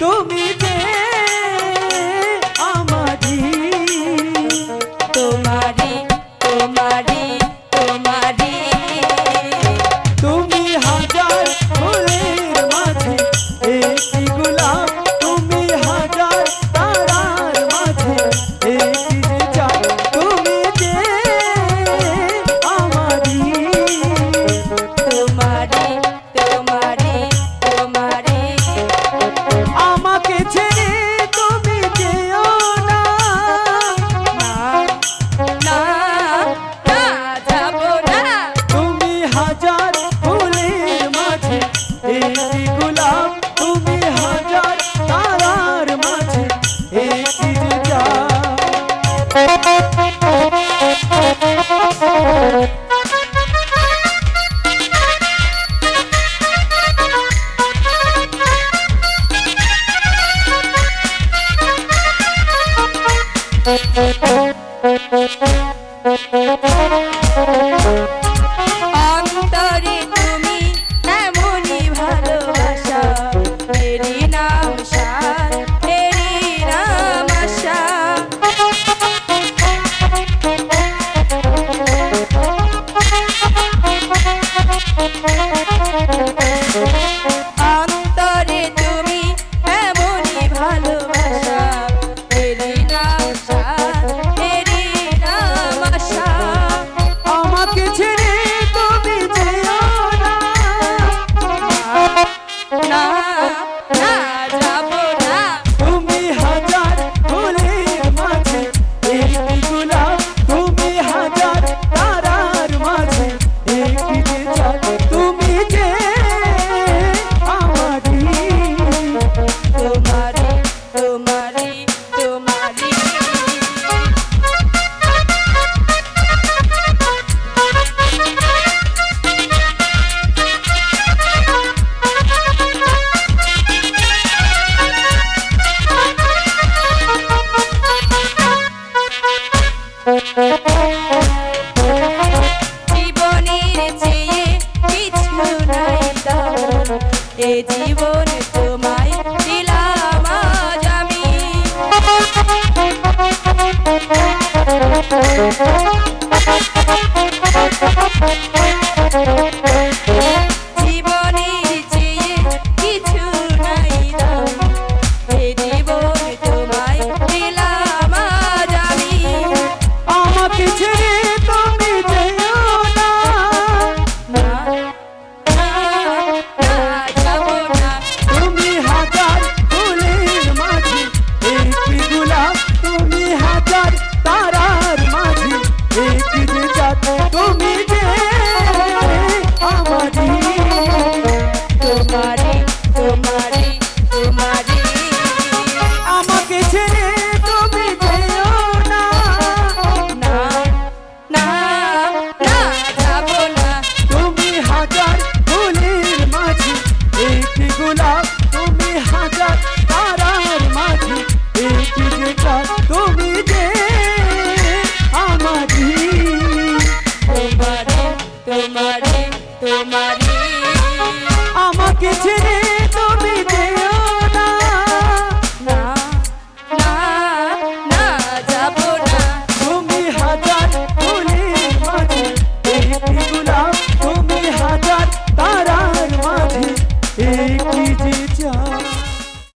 তুমি যে আমারি তোমারি তোমারি তোমারি। হাজার ফুলের তুমি হাজার তারার জীবন তোমায় দিলাম আজ আমি। Maria, my.